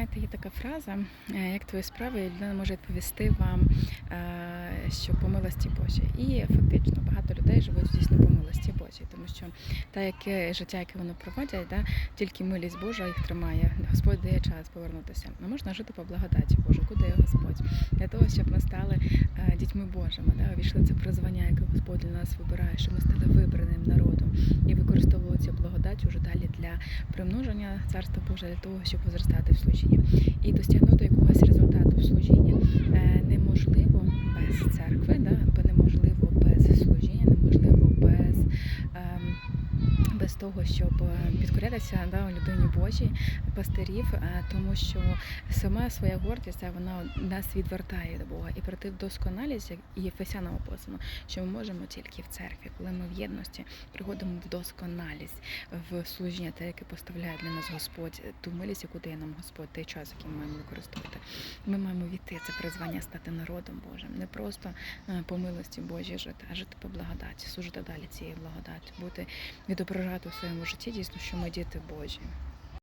знаєте, є така фраза, е, як твої справи, людина може відповісти вам, е, що по милості Божій. І фактично багато людей живуть дійсно по милості Божій, тому що те, яке життя, яке вони проводять, да, тільки милість Божа їх тримає. Господь дає час повернутися. А можна жити по благодаті Божу, куди є Господь, для того, щоб ми стали е, дітьми Божими, да, увійшли це призвання, яке Господь для нас вибирає, щоб ми стали вибраним народом і використовували цю благодать уже далі для примноження царства Божого для того, щоб возростати в служінні. І досягнути якогось результату без того, щоб е, підкорятися да, людині Божій, пастирів, е, тому що сама своя гордість вона нас відвертає до Бога і прийти в досконалість, як і Єфесянам описано, що ми можемо тільки в церкві, коли ми в єдності приходимо в досконалість, в служіння, те, яке поставляє для нас Господь, ту милість, яку дає нам Господь, той час, який ми маємо використовувати. Ми маємо війти це призвання стати народом Божим, не просто е, по милості Божій жити, а жити по благодаті, служити далі цієї благодаті, бути відображати у своєму житті дійсно, що ми діти Божі.